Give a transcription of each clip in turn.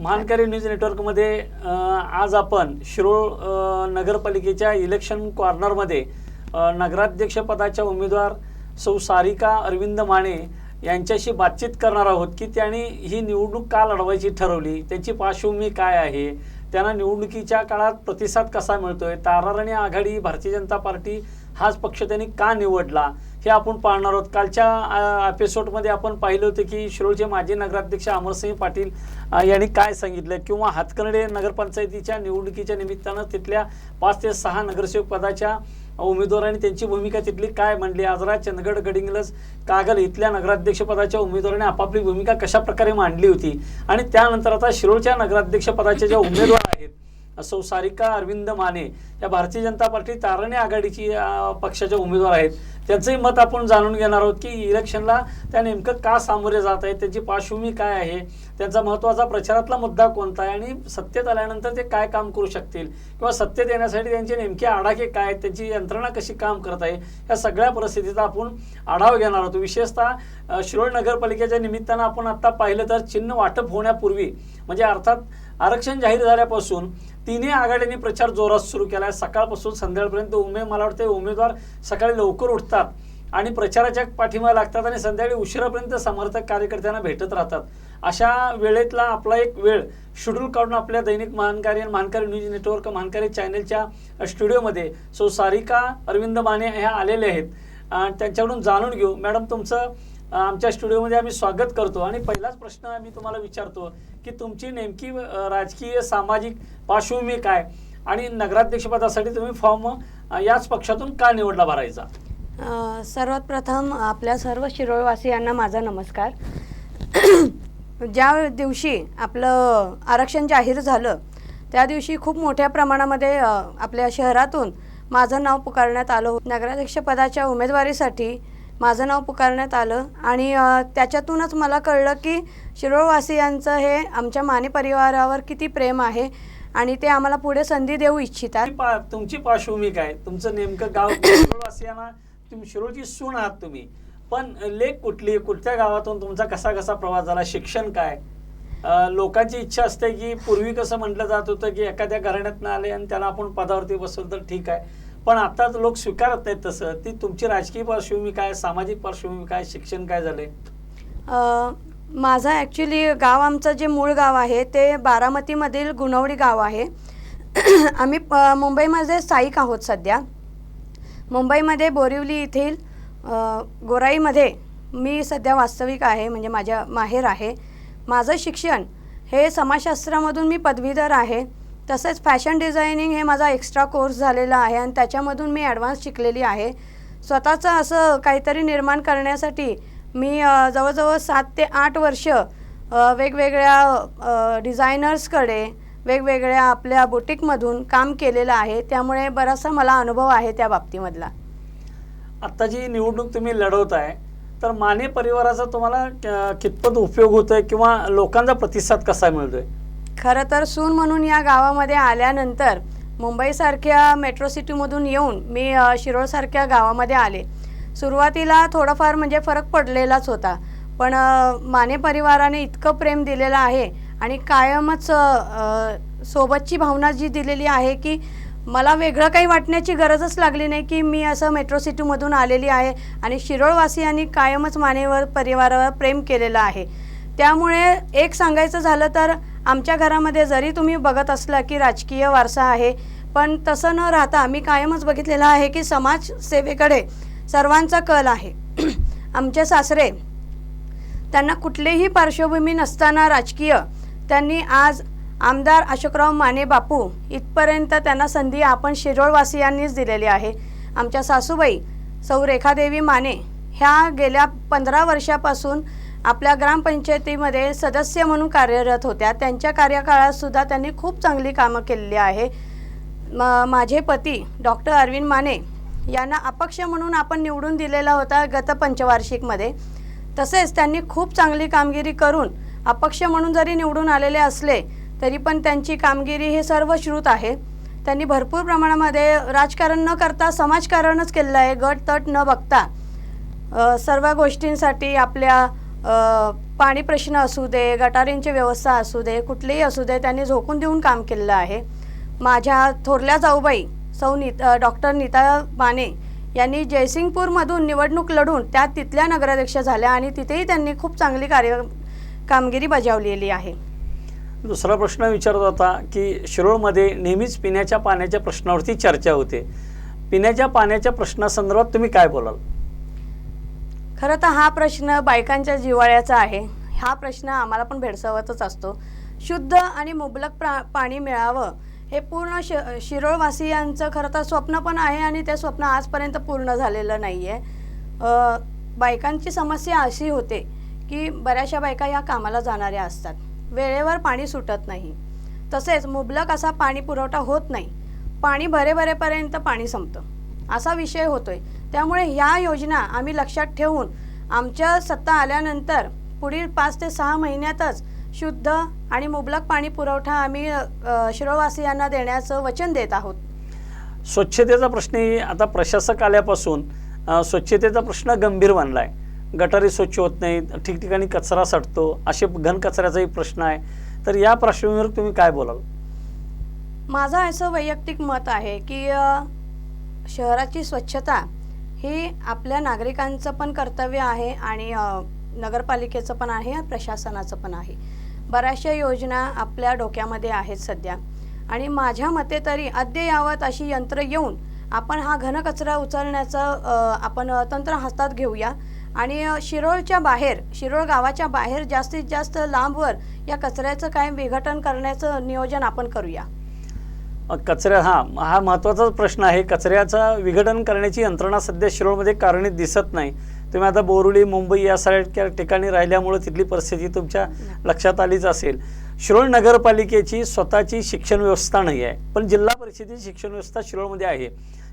महानकारी news नेटवर्कमध्ये आज आपण शिरोळ नगरपालिकेच्या इलेक्शन कॉर्नरमध्ये नगराध्यक्षपदाच्या उमेदवार सौ सारिका अरविंद माने यांच्याशी बातचीत करणार आहोत की त्यांनी ही निवडणूक का लढवायची ठरवली त्यांची पार्श्वभूमी काय आहे त्यांना निवडणुकीच्या काळात प्रतिसाद कसा मिळतोय तारारणी आघाडी भारतीय जनता पार्टी हाच पक्ष त्यांनी का निवडला हे आपण पाहणार आहोत. कालच्या एपिसोडमध्ये आपण पाहिलं होतं की शिरोळचे माजी नगराध्यक्ष अमरसिंह पाटील यांनी काय सांगितलं? किंवा हातकर्डे नगरपंचायतीच्या निवडणुकीच्या निमित्तानं तिथल्या पाच ते सहा नगरसेवक पदाच्या उमेदवारांनी त्यांची भूमिका तिथली काय म्हणली आजरा चंदगड गडिंगलज कागल इथल्या नगराध्यक्षपदाच्या उमेदवाराने आपापली भूमिका कशा प्रकारे मांडली होती? आणि त्यानंतर आता शिरोळच्या नगराध्यक्षपदाच्या ज्या उमेदवार आहेत सौ सारिका अरविंद माने या भारतीय जनता पार्टी तारणे आघाडीची पक्षाच्या उमेदवार आहेत. त्यांचंही मत आपण जाणून घेणार आहोत की इलेक्शनला त्या नेमकं का सामोरे जात आहेत त्यांची पार्श्वभूमी काय आहे त्यांचा महत्त्वाचा प्रचारातला मुद्दा कोणता आहे आणि सत्तेत आल्यानंतर ते काय काम करू शकतील किंवा सत्तेत येण्यासाठी त्यांचे नेमके आडाखे काय आहेत त्यांची यंत्रणा कशी काम करत आहे या सगळ्या परिस्थितीचा आपण आढावा घेणार आहोत. विशेषतः शिरोळ नगरपालिकेच्या निमित्तानं आपण आत्ता पाहिलं तर चिन्ह वाटप होण्यापूर्वी म्हणजे अर्थात आरक्षण जाहीर झाल्यापासून तिन्ही आघाड्यांनी प्रचार जोरात सुरू केला आहे सकाळपासून संध्याकाळपर्यंत उमे मला वाटतं उमेदवार सकाळी लवकर उठतात आणि प्रचाराच्या पाठिंबा लागतात आणि संध्याकाळी उशिरापर्यंत समर्थक कार्यकर्त्यांना भेटत राहतात. अशा वेळेतला आपला एक वेळ शेड्यूल काढून आपल्या दैनिक महानकारी आणि महानकारी न्यूज नेटवर्क महानकारी चॅनलच्या स्टुडिओमध्ये सो सारिका अरविंद माने ह्या आलेले आहेत. त्यांच्याकडून जाणून घेऊ. मॅडम तुमचं आमच्या स्टुडिओमध्ये आम्ही स्वागत करतो आणि पहिलाच प्रश्न आम्ही तुम्हाला विचारतो. की तुमची नेमकी राजकीय सामाजिक पार्श्वभूमी काय? आणि नगराध्यक्षपदासाठी तुम्ही फॉर्म याच पक्षातून का निवडला भरायचा? सर्वात प्रथम आपल्या सर्व शिरोळवासियांना माझा नमस्कार. ज्या दिवशी आपलं आरक्षण जाहीर झालं त्या दिवशी खूप मोठ्या प्रमाणामध्ये आपल्या शहरातून माझं नाव पुकारण्यात आलं नगराध्यक्षपदाच्या उमेदवारीसाठी माझं नाव पुकारण्यात आलं. आणि त्याच्यातूनच मला कळलं की शिरोळवासियांचं हे आमच्या माने परिवारावर किती प्रेम आहे आणि ते आम्हाला पुढे संधी देऊ इच्छितात. तुमची पा- तुमची पार्श्वभूमी काय? तुमचं नेमकं गाव शिरोळवासियांना तुम्ही शिरोळची सून आहात तुम्ही. पण लेख कुठली? कुठल्या गावातून तुमचा कसा कसा प्रवास झाला? शिक्षण काय? लोकांची इच्छा असते की पूर्वी कसं म्हटलं जात होतं की एखाद्या घराण्यात आले आणि त्याला आपण पदावरती बसवलं तर ठीक आहे. पण आता लोक स्वीकारत नाहीत तसं. ती तुमची राजकीय पार्श्वभूमी काय सामाजिक पार्श्वभूमी काय शिक्षण काय झाले माझा माझं ॲक्च्युली गाव आमचं जे मूळ गाव आहे ते बारामतीमधील गुणवडी गाव आहे. आम्ही प- मुंबईमध्ये स्थायिक आहोत सध्या. मुंबईमध्ये बोरिवली येथील गोराईमध्ये मी सध्या वास्तविक आहे म्हणजे माझ्या माहेर आहे. माझं शिक्षण हे समाजशास्त्रामधून मी पदवीधर आहे. तसेच फॅशन डिझायनिंग हे माझा एक्स्ट्रा कोर्स झालेला आहे आणि त्याच्यामधून मी ॲडव्हान्स शिकलेली आहे. स्वतःचं असं काहीतरी निर्माण करण्यासाठी मी जवळजवळ सात ते आठ वर्ष वेगवेगळ्या डिझायनर्सकडे वेगवेगळ्या आपल्या बुटीकमधून काम केलेलं आहे. त्यामुळे बराचसा मला अनुभव आहे त्या बाबतीमधला. आत्ता जी निवडणूक तुम्ही लढवत आहे तर माने परिवाराचा तुम्हाला कितपत उपयोग होतोय किंवा लोकांचा प्रतिसाद कसा मिळतोय? खरं तर सून म्हणून या गावामध्ये आल्यानंतर मुंबईसारख्या मेट्रो सिटीमधून येऊन मी शिरोळसारख्या गावामध्ये आले. सुरुवातीला थोडाफार म्हणजे फरक पडलेलाच होता. पण माने परिवाराने इतकं प्रेम दिलेलं आहे आणि कायमच सोबतची भावना जी दिलेली आहे की मला वेगळं काही वाटण्याची गरजच लागली नाही की मी असं मेट्रो सिटीमधून आलेली आहे आणि शिरोळवासियांनी कायमच मानेवर परिवारावर प्रेम केलेलं आहे. त्यामुळे एक सांगायचं झालं तर आमच्या घरामध्ये जरी तुम्ही बघत असला की राजकीय वारसा आहे पण तसं न राहता मी कायमच बघितलेलं आहे की समाजसेवेकडे सर्वांचा कल आहे. आमचे सासरे त्यांना कुठलीही पार्श्वभूमी नसताना राजकीय त्यांनी आज आमदार अशोकराव माने बापू इथपर्यंत त्यांना संधी आपण शिरोळवासियांनीच दिलेली आहे. आमच्या सासूबाई सौ रेखादेवी माने ह्या गेल्या पंधरा वर्षापासून आपल्या ग्रामपंचायतीमध्ये सदस्य म्हणून कार्यरत होत्या. त्यांच्या कार्यकाळात सुद्धा त्यांनी खूप चांगली कामं केलेली आहे. म माझे पती डॉक्टर अरविंद माने यांना अपक्ष म्हणून आपण निवडून दिलेला होता गत पंचवार्षिकमध्ये. तसेच त्यांनी खूप चांगली कामगिरी करून अपक्ष म्हणून जरी निवडून आलेले असले तरी पण त्यांची कामगिरी हे सर्व श्रुत आहे. त्यांनी भरपूर प्रमाणामध्ये राजकारण न करता समाजकारणच केलेलं आहे. गट तट न बघता सर्व गोष्टींसाठी आपल्या पाणी प्रश्न असू दे गटारींची व्यवस्था असू दे कुठलीही असू दे त्यांनी झोकून देऊन काम केलेलं आहे. माझ्या थोरल्या जाऊबाई सौ नि डॉक्टर नीता माने यांनी जयसिंगपूरमधून निवडणूक लढून त्या तिथल्या नगराध्यक्ष झाल्या आणि तिथेही त्यांनी खूप चांगली कार्य कामगिरी बजावलेली आहे. दुसरा प्रश्न विचारत होता की शिरोळमध्ये नेहमीच पिण्याच्या पाण्याच्या प्रश्नावरती चर्चा होते. पिण्याच्या पाण्याच्या प्रश्नासंदर्भात तुम्ही काय बोलाल? खरं तर हा प्रश्न बायकांच्या जिव्हाळ्याचा आहे. हा प्रश्न आम्हाला पण भेडसावतच असतो. शुद्ध आणि मुबलक प्रा पाणी मिळावं हे पूर्ण श शिरोळवासियांचं खरं तर स्वप्न पण आहे आणि ते स्वप्न आजपर्यंत पूर्ण झालेलं नाही आहे बायकांची समस्या अशी होते की बऱ्याचशा बायका या कामाला जाणाऱ्या असतात. वेळेवर पाणी सुटत नाही. तसेच मुबलक असा पाणी पुरवठा होत नाही. पाणी भरेभरेपर्यंत पाणी संपतं. असा विषय होतोय. त्यामुळे ह्या योजना आम्ही लक्षात ठेवून आमच्या सत्ता आल्यानंतर पुढील पाच ते सहा महिन्यातच शुद्ध आणि मुबलक पाणी पुरवठा आम्ही अ, शिरोळवासियांना देण्याचं वचन देत आहोत. स्वच्छतेचा प्रश्नही आता प्रशासक आल्यापासून स्वच्छतेचा प्रश्न गंभीर बनला आहे गटारी स्वच्छ होत नाहीत ठिकठिकाणी कचरा साठतो असे घन कचऱ्याचाही प्रश्न आहे. तर या पार्श्वभूमीवर तुम्ही काय बोलाल? माझं असं वैयक्तिक मत आहे की शहराची स्वच्छता ही आपल्या नागरिकांचं पण कर्तव्य आहे आणि नगरपालिकेचं पण आहे प्रशासनाचं पण आहे. बऱ्याचशा योजना आपल्या डोक्यामध्ये आहेत सध्या. आणि माझ्या मते तरी अद्ययावत अशी यंत्र येऊन आपण हा घनकचरा उचलण्याचं आपण तंत्र हातात घेऊया. आणि शिरोळच्या बाहेर शिरोळ गावाच्या बाहेर जास्तीत जास्त लांबवर या कचऱ्याचं काय विघटन करण्याचं नियोजन आपण करूया. कचऱ्या हा हा महत्त्वाचा प्रश्न आहे. कचऱ्याचा विघटन करण्याची यंत्रणा सध्या शिरोळमध्ये कारणीत दिसत नाही. तुम्ही आता बोरुली मुंबई या सारख्या ठिकाणी राहिल्यामुळे तिथली परिस्थिती तुमच्या लक्षात आलीच असेल. शिरोळ नगरपालिकेची स्वतःची शिक्षण व्यवस्था नाही आहे. पण जिल्हा परिषदेची शिक्षण व्यवस्था शिरोळमध्ये आहे.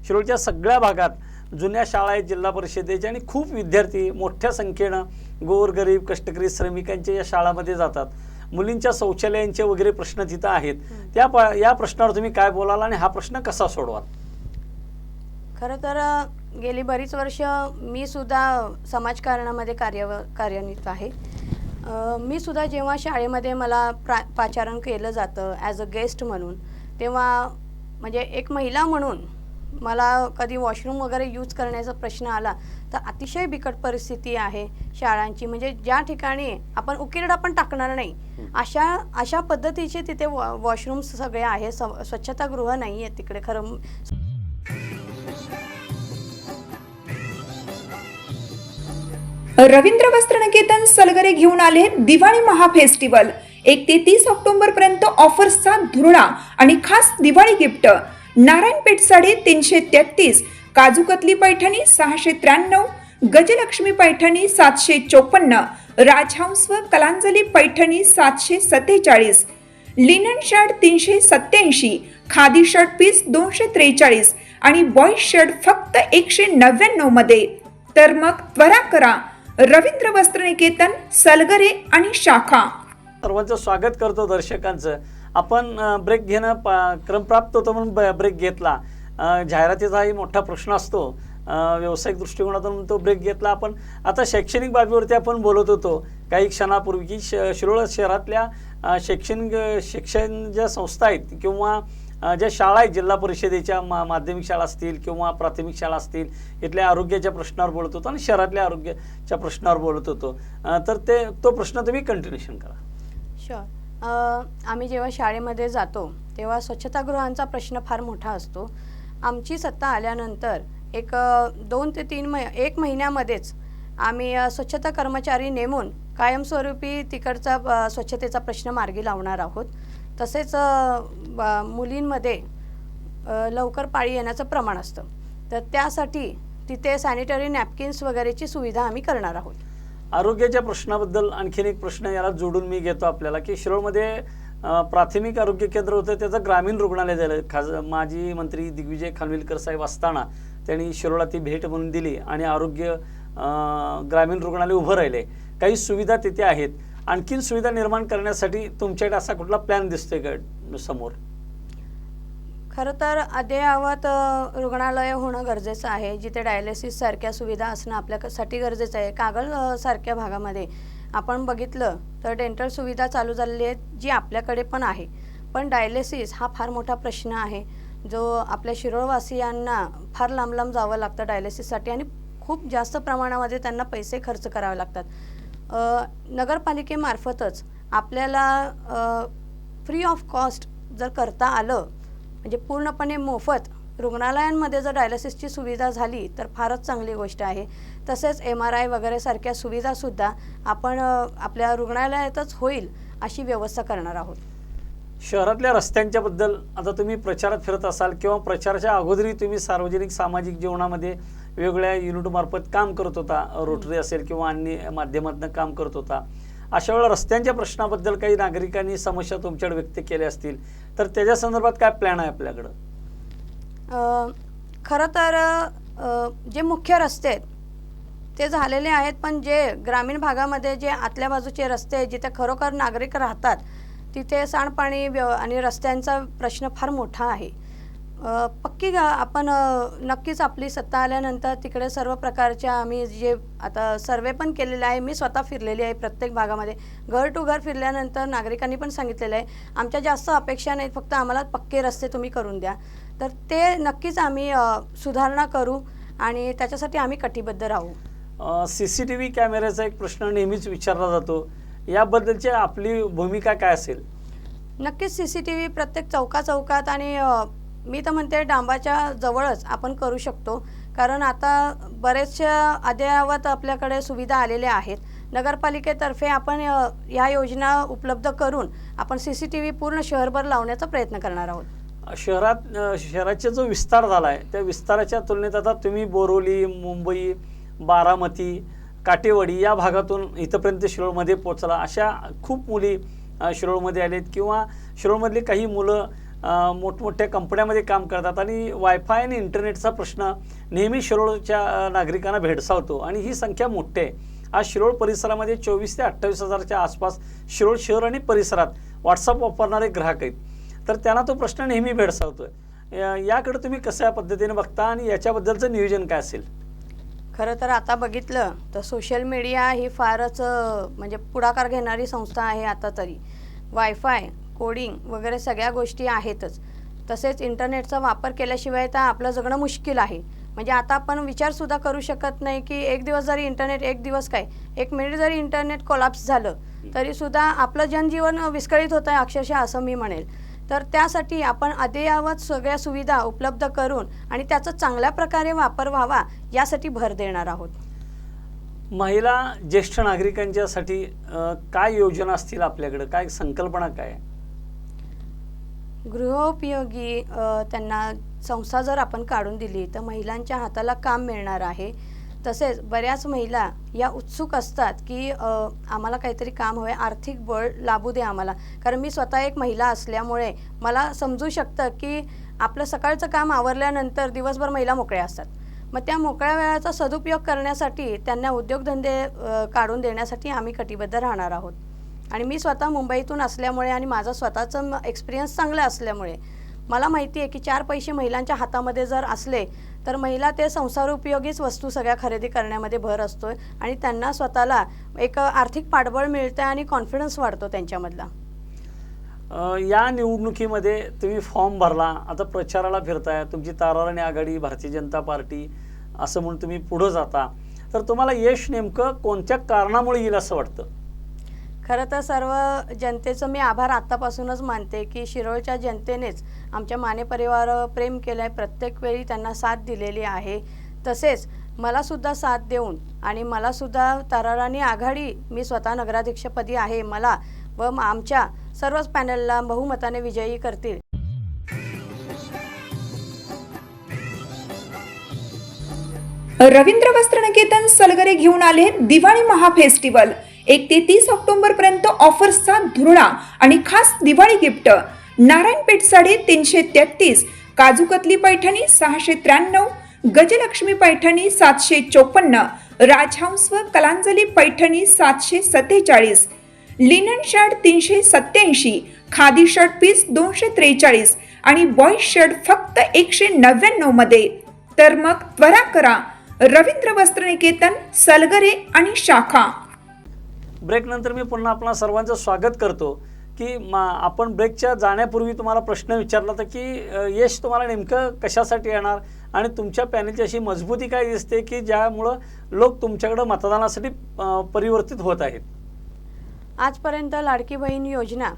शिरोळच्या सगळ्या भागात जुन्या शाळा आहेत जिल्हा परिषदेच्या आणि खूप विद्यार्थी मोठ्या संख्येनं गोरगरीब कष्टकरी श्रमिकांच्या या शाळामध्ये जातात. मुलींच्या शौचालयांचे वगैरे प्रश्न तिथं आहेत त्या प- या प्रश्नावर तुम्ही काय बोलाल आणि हा प्रश्न कसा सोडवाल? खरं तर गेली बरीच वर्ष मी सुद्धा समाजकारणामध्ये कार्य कार्यान्वित आहे. मी सुद्धा जेव्हा शाळेमध्ये मला प्रा पाचारण केलं जातं ॲज अ गेस्ट म्हणून तेव्हा म्हणजे एक महिला म्हणून मला कधी वॉशरूम वगैरे यूज करण्याचा प्रश्न आला तर अतिशय बिकट परिस्थिती आहे शाळांची. म्हणजे ज्या ठिकाणी आपण उकिरडा पण टाकणार नाही अशा अशा पद्धतीचे तिथे वॉ वॉशरूम्स सगळे आहे. स्व- स्वच्छतागृह नाही आहे तिकडे खरं. रवींद्र वस्त्रनिकेतन सलगरे घेऊन आले दिवाळी महाफेस्टिवल एक ते तीस ऑक्टोबर पर्यंत ऑफर्सचा धुरळा आणि खास दिवाळी गिफ्ट नारायणपेठ साडे तीनशे तेहतीस काजूकतली पैठणी सहाशे त्र्याण्णव गजलक्ष्मी पैठणी सातशे चोपन्न राजहंस व कलांजली पैठणी सातशे सत्तेचाळीस लिनन शर्ट तीनशे सत्याऐंशी खादी शर्ट पीस दोनशे त्रेचाळीस आणि बॉईज शर्ट फक्त एकशे नव्याण्णवमध्ये. तर मग त्वरा करा. रवींद्र वस्त्रनिकेतन सलगरे आणि शाखा. सर्वांचं स्वागत करतो दर्शकांचं. आपण ब्रेक घेणं पा- क्रमप्राप्त होतो म्हणून ब- ब्रेक घेतला. जाहिरातीचाही मोठा प्रश्न असतो. व्यावसायिक दृष्टिकोनातून तो ब्रेक घेतला. आपण आता शैक्षणिक बाबीवरती आपण बोलत होतो. काही क्षणापूर्वी की श शिरोळ शहरातल्या शैक्षणिक शिक्षण ज्या संस्था आहेत किंवा ज्या शाळा आहेत जिल्हा परिषदेच्या मा माध्यमिक शाळा असतील किंवा प्राथमिक शाळा असतील इथल्या आरोग्याच्या प्रश्नावर बोलत होतो आणि शहरातल्या आरोग्याच्या प्रश्नावर बोलत होतो. तर ते तो प्रश्न तुम्ही कंटिन्युएशन करा. शुअर आम्ही जेव्हा शाळेमध्ये जातो तेव्हा स्वच्छतागृहांचा प्रश्न फार मोठा असतो. आमची सत्ता आल्यानंतर एक दोन ते तीन मह एक महिन्यामध्येच आम्ही स्वच्छता कर्मचारी नेमून कायमस्वरूपी तिकडचा स्वच्छतेचा प्रश्न मार्गी लावणार आहोत. तसेच मुलींमध्ये लवकर पाळी येण्याचं प्रमाण असतं. तर त्यासाठी तिथे सॅनिटरी नॅपकिन्स वगैरेची सुविधा आम्ही करणार आहोत. आरोग्याच्या प्रश्नाबद्दल आणखीन एक प्रश्न याला जोडून मी घेतो आपल्याला की शिरोळमध्ये प्राथमिक आरोग्य केंद्र होतं त्याचं ग्रामीण रुग्णालय झालं. खास माजी मंत्री दिग्विजय खानविलकर साहेब असताना त्यांनी शिरोळा ती भेट म्हणून दिली आणि आरोग्य ग्रामीण रुग्णालय उभं राहिले. काही सुविधा तिथे आहेत. आणखीन सुविधा निर्माण करण्यासाठी तुमच्याकडे असा कुठला प्लॅन दिसतोय का समोर? खरं तर अद्ययावत रुग्णालय होणं गरजेचं आहे. जिथे डायलिसिससारख्या सुविधा असणं आपल्यासाठी गरजेचं आहे. कागल सारख्या भागामध्ये आपण बघितलं तर डेंटल सुविधा चालू झालेली आहेत जी आपल्याकडे पण आहे. पण डायलिसिस हा फार मोठा प्रश्न आहे. जो आपल्या शिरोळवासियांना फार लांब लांब जावं लागतं डायलिसिससाठी आणि खूप जास्त प्रमाणामध्ये त्यांना पैसे खर्च करावे लागतात. नगरपालिकेमार्फतच आपल्याला फ्री ऑफ कॉस्ट जर करता आलं म्हणजे पूर्णपणे मोफत रुग्णालयांमध्ये जर डायलिसिसची सुविधा झाली तर फारच चांगली गोष्ट आहे. तसेच एम आर आय वगैरे सारख्या सुविधासुद्धा आपण आपल्या रुग्णालयातच होईल अशी व्यवस्था करणार आहोत. शहरातल्या रस्त्यांच्याबद्दल आता तुम्ही प्रचारात फिरत असाल किंवा प्रचाराच्या अगोदरही तुम्ही सार्वजनिक सामाजिक जीवनामध्ये वेगवेगळ्या युनिटमार्फत काम करत होता. रोटरी असेल किंवा अन्य माध्यमातून काम करत होता. अशा वेळेला रस्त्यांच्या प्रश्नाबद्दल काही नागरिकांनी समस्या तुमच्याकडे व्यक्त केल्या असतील तर त्याच्या संदर्भात काय प्लॅन आहे आपल्याकडं? खरं तर जे मुख्य रस्ते आहेत ते झालेले आहेत पण जे ग्रामीण भागामध्ये जे आतल्या बाजूचे रस्ते आहेत जिथे खरोखर नागरिक राहतात तिथे सांडपाणी व्यव आणि रस्त्यांचा प्रश्न फार मोठा आहे. पक्की गा आपण नक्कीच आपली सत्ता आल्यानंतर तिकडे सर्व प्रकारच्या आम्ही जे आता सर्वे पण केलेले आहे मी स्वतः फिरलेली आहे प्रत्येक भागामध्ये. घर टू घर फिरल्यानंतर नागरिकांनी पण सांगितलेलं आहे आमच्या जास्त अपेक्षा नाहीत फक्त आम्हाला पक्के रस्ते तुम्ही करून द्या. तर ते नक्कीच आम्ही सुधारणा करू आणि त्याच्यासाठी आम्ही कटिबद्ध राहू. सी सी टी व्ही कॅमेऱ्याचा एक प्रश्न नेहमीच विचारला जातो याबद्दलची आपली भूमिका काय असेल? नक्कीच सी सी टी व्ही प्रत्येक चौका चौकात आणि मी तर म्हणते डांबाच्या जवळच आपण करू शकतो. कारण आता बरेचशा अद्ययावत आपल्याकडे सुविधा आलेल्या आहेत. नगरपालिकेतर्फे आपण या ह्या योजना उपलब्ध करून आपण सी सी टी व्ही पूर्ण शहरभर लावण्याचा प्रयत्न करणार आहोत. शहरात शहराचा जो विस्तार झाला आहे त्या विस्ताराच्या तुलनेत आता तुम्ही बोरोली मुंबई बारामती काटेवाडी या भागातून इथंपर्यंत शिरोळमध्ये पोचला अशा खूप मुली शिरोळमध्ये आलेत किंवा शिरोळमधली काही मुलं मोठमोठ्या कंपन्यामध्ये काम करतात आणि वायफाय आणि इंटरनेटचा प्रश्न नेहमी शिरोळच्या नागरिकांना भेडसावतो आणि ही संख्या मोठी आहे. आज शिरोळ परिसरामध्ये चोवीस ते अठ्ठावीस हजारच्या आसपास शिरोळ शहर आणि परिसरात व्हॉट्सअप वापरणारे ग्राहक आहेत. तर त्यांना तो प्रश्न नेहमी भेडसावतो आहे याकडे तुम्ही कशा पद्धतीने बघता आणि याच्याबद्दलचं नियोजन काय असेल? खरं तर आता बघितलं तर सोशल मीडिया ही फारच म्हणजे पुढाकार घेणारी संस्था आहे आता तरी. वायफाय कोडिंग वगैरे सगळ्या गोष्टी आहेतच. तसेच इंटरनेटचा वापर केल्याशिवाय तर आपलं जगणं मुश्किल आहे. म्हणजे आता आपण विचारसुद्धा करू शकत नाही की एक दिवस जरी इंटरनेट एक दिवस काय? एक मिनिट जरी इंटरनेट कोलॅप्स झालं तरीसुद्धा आपलं जनजीवन विस्कळीत होतं आहे अक्षरशः असं मी म्हणेल. तर त्यासाठी आपण अद्ययावत सगळ्या सुविधा उपलब्ध करून आणि त्याचा चांगल्या प्रकारे वापर व्हावा यासाठी भर देणार आहोत. महिला ज्येष्ठ नागरिकांच्यासाठी काय योजना असतील आपल्याकडं? काय संकल्पना काय? आहे? गृहोपयोगी त्यांना संस्था जर आपण काढून दिली तर महिलांच्या हाताला काम मिळणार आहे. तसेच बऱ्याच महिला या उत्सुक असतात की आम्हाला काहीतरी काम हवे आर्थिक बळ लाभू दे आम्हाला. कारण मी स्वतः एक महिला असल्यामुळे मला समजू शकतं की आपलं सकाळचं काम आवरल्यानंतर दिवसभर महिला मोकळ्या असतात. मग त्या मोकळ्या वेळाचा सदुपयोग करण्यासाठी त्यांना उद्योगधंदे काढून देण्यासाठी आम्ही कटिबद्ध राहणार आहोत. आणि मी स्वतः मुंबईतून असल्यामुळे आणि माझा स्वतःचं एक्सपिरियन्स चांगलं असल्यामुळे मला माहिती आहे की चार पैसे महिलांच्या हातामध्ये जर असले तर महिला ते संसार उपयोगीच वस्तू सगळ्या खरेदी करण्यामध्ये भर असतो आणि त्यांना स्वतःला एक आर्थिक पाठबळ मिळतं आणि कॉन्फिडन्स वाढतो त्यांच्यामधला. या निवडणुकीमध्ये तुम्ही फॉर्म भरला आता प्रचाराला फिरताय तुमची ताराराणी आघाडी भारतीय जनता पार्टी असं म्हणून तुम्ही पुढं जाता. तर तुम्हाला यश नेमकं कोणत्या कारणामुळे येईल असं वाटतं? खरं तर सर्व जनतेचं मी आभार आत्तापासूनच मानते की शिरोळच्या जनतेनेच आमच्या माने परिवारावर प्रेम केलं आहे प्रत्येक वेळी त्यांना साथ दिलेली आहे. तसेच मलासुद्धा साथ देऊन आणि मलासुद्धा तरारानी आघाडी मी स्वतः नगराध्यक्षपदी आहे मला व आमच्या सर्वच पॅनलला बहुमताने विजयी करतील. रवींद्र वस्त्रनिकेतन सलगरे घेऊन आले दिवाळी महाफेस्टिवल एक ते तीस ऑक्टोबर पर्यंत ऑफर्सचा धुरळा आणि खास दिवाळी गिफ्ट. नारायणपेठ साडे तीनशे तेहतीस काजूकतली पैठणी सहाशे त्र्याण्णव गजलक्ष्मी पैठणी सातशे चोपन्न राजहंस व कलांजली पैठणी सातशे सत्तेचाळीस लिनन शर्ट तीनशे सत्याऐंशी खादी शर्ट पीस दोनशे त्रेचाळीस आणि बॉईज शर्ट फक्त एकशे नव्याण्णवमध्ये. तर मग त्वरा करा. रवींद्र वस्त्रनिकेतन सलगरे आणि शाखा. ब्रेकनंतर मी पुन्हा आपणा सर्वांचं स्वागत करतो की मा आपण ब्रेकच्या जाण्यापूर्वी तुम्हाला प्रश्न विचारला होता की यश तुम्हाला नेमकं कशासाठी येणार? आणि तुमच्या पॅनलची अशी मजबूती काय दिसते की ज्यामुळं लोक तुमच्याकडं मतदानासाठी परिवर्तित होत आहेत? आजपर्यंत लाडकी बहीण योजना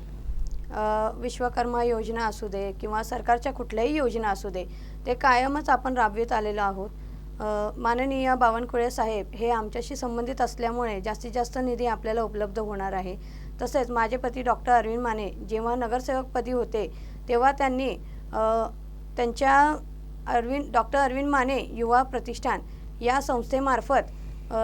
विश्वकर्मा योजना असू दे किंवा सरकारच्या कुठल्याही योजना असू दे ते कायमच आपण राबवित आलेलो आहोत. माननीय बावनकुळे साहेब हे आमच्याशी संबंधित असल्यामुळे जास्तीत जास्त निधी आपल्याला उपलब्ध होणार आहे. तसेच माझे पती डॉक्टर अरविंद माने जेव्हा नगरसेवकपदी होते तेव्हा त्यांनी त्यांच्या अरविंद डॉक्टर अरविंद माने युवा प्रतिष्ठान या संस्थेमार्फत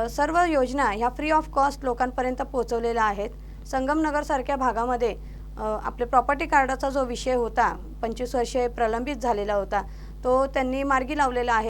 सर्व योजना ह्या फ्री ऑफ कॉस्ट लोकांपर्यंत पोहोचवलेल्या आहेत. संगमनगरसारख्या भागामध्ये आपले प्रॉपर्टी कार्डाचा जो विषय होता पंचवीस वर्षे प्रलंबित झालेला होता तो त्यांनी मार्गी लावलेला आहे.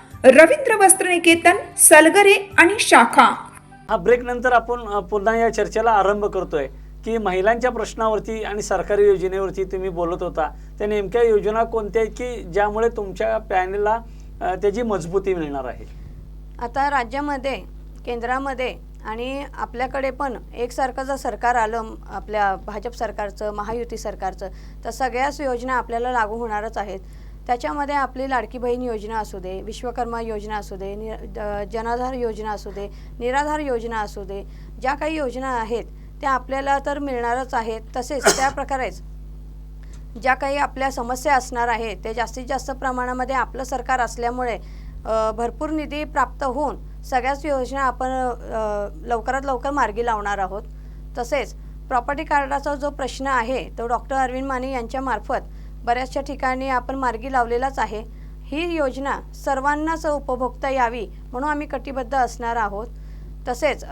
रवींद्र वस्त्रनिकेतन सलगरे आणि शाखा. हा ब्रेकनंतर आपण अ, पुन्हा या चर्चेला आरंभ करतोय की महिलांच्या प्रश्नावरती आणि सरकारी योजनेवरती तुम्ही बोलत होता. त्या नेमक्या योजना कोणत्या आहेत की ज्यामुळे तुमच्या पॅनलला त्याची मजबूती मिळणार आहे? आता राज्यामध्ये केंद्रामध्ये आणि आपल्याकडे पण एकसारखं जर सरकार आलं म, आपल्या भाजप सरकारचं महायुती सरकारचं तर सगळ्याच योजना आपल्याला लागू होणारच आहेत. त्याच्यामध्ये आपली लाडकी बहीण योजना असू दे विश्वकर्मा योजना असू दे नि द- जनाधार योजना असू दे निराधार योजना असू दे ज्या काही योजना आहेत त्या आपल्याला तर मिळणारच आहेत तसेच त्या प्रकारेच ज्या काही आपल्या समस्या असणार आहेत ते जास्तीत जास्त प्रमाणामध्ये आपलं सरकार असल्यामुळे भरपूर निधी प्राप्त होऊन सगळ्याच योजना आपण लवकरात लवकर मार्गी लावणार आहोत. तसेच प्रॉपर्टी कार्डाचा जो प्रश्न आहे तो डॉक्टर अरविंद माने यांच्यामार्फत बऱ्याचशा ठिकाणी आपण मार्गी लावलेलाच आहे. ही योजना सर्वांनाच उपभोगता यावी म्हणून आम्ही कटिबद्ध असणार आहोत. तसेच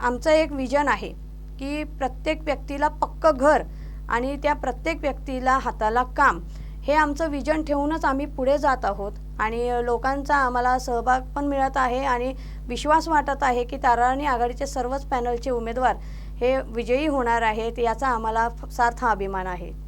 आमचं एक विजन आहे की प्रत्येक व्यक्तीला पक्कं घर आणि त्या प्रत्येक व्यक्तीला हाताला काम हे आमचं विजन ठेवूनच आम्ही पुढे जात आहोत. आणि लोकांचा आम्हाला सहभाग पण मिळत आहे आणि विश्वास वाटत आहे की ताराणी आघाडीचे सर्वच पॅनलचे उमेदवार हे विजयी होणार आहेत याचा आम्हाला फ- सार्थ अभिमान आहे.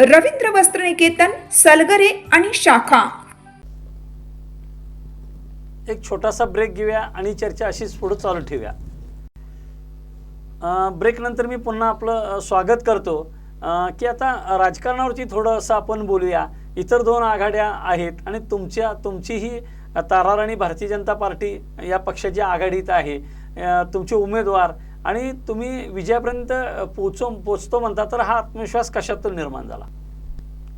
रवींद्र वस्त्रनिकेतन सलगरे आणि शाखा. एक छोटासा ब्रेक घेऊया आणि चर्चा अशीच पुढे चालू ठेवूया. ब्रेक ब्रेकनंतर मी पुन्हा आपलं स्वागत करतो. की आता राजकारणावरती थोडंसं आपण बोलूया. इतर दोन आघाड्या आहेत आणि तुमच्या तुमचीही तारार आणि भारतीय जनता पार्टी या पक्षाची आघाडीत आहे. तुमचे उमेदवार आणि तुम्ही विजयापर्यंत पोचो पोचतो म्हणता तर हा आत्मविश्वास कशातून निर्माण झाला?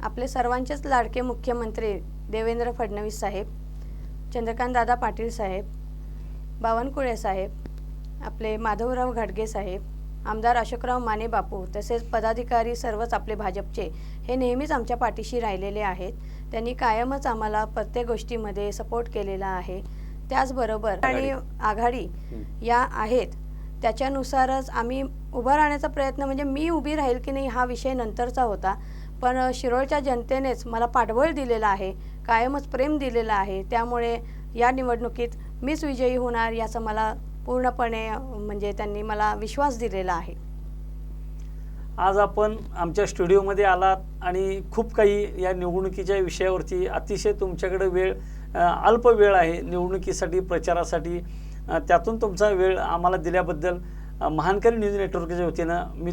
आपले सर्वांचेच लाडके मुख्यमंत्री देवेंद्र फडणवीस साहेब चंद्रकांत दादा पाटील साहेब बावनकुळे साहेब आपले माधवराव घाडगे साहेब आमदार अशोकराव माने बापू तसेच पदाधिकारी सर्वच आपले भाजपचे हे नेहमीच आमच्या पाठीशी राहिलेले आहेत. त्यांनी कायमच आम्हाला प्रत्येक गोष्टीमध्ये सपोर्ट केलेला आहे. त्याचबरोबर आणि आघाडी या आहेत. त्याच्यानुसारच आम्ही उभं राहण्याचा प्रयत्न म्हणजे मी उभी राहील की नाही हा विषय नंतरचा होता. पण शिरोळच्या जनतेनेच मला पाठबळ दिलेलं आहे कायमच प्रेम दिलेलं आहे. त्यामुळे या निवडणुकीत मीच विजयी होणार याचा मला पूर्णपणे म्हणजे त्यांनी मला विश्वास दिलेला आहे. आज आपण आमच्या स्टुडिओमध्ये आलात आणि खूप काही या निवडणुकीच्या विषयावरती अतिशय तुमच्याकडे वेळ अल्प वेळ आहे निवडणुकीसाठी प्रचारासाठी. त्यातून तुमचा वेळ आम्हाला दिल्याबद्दल महानकरी न्यूज नेटवर्कच्या वतीनं मी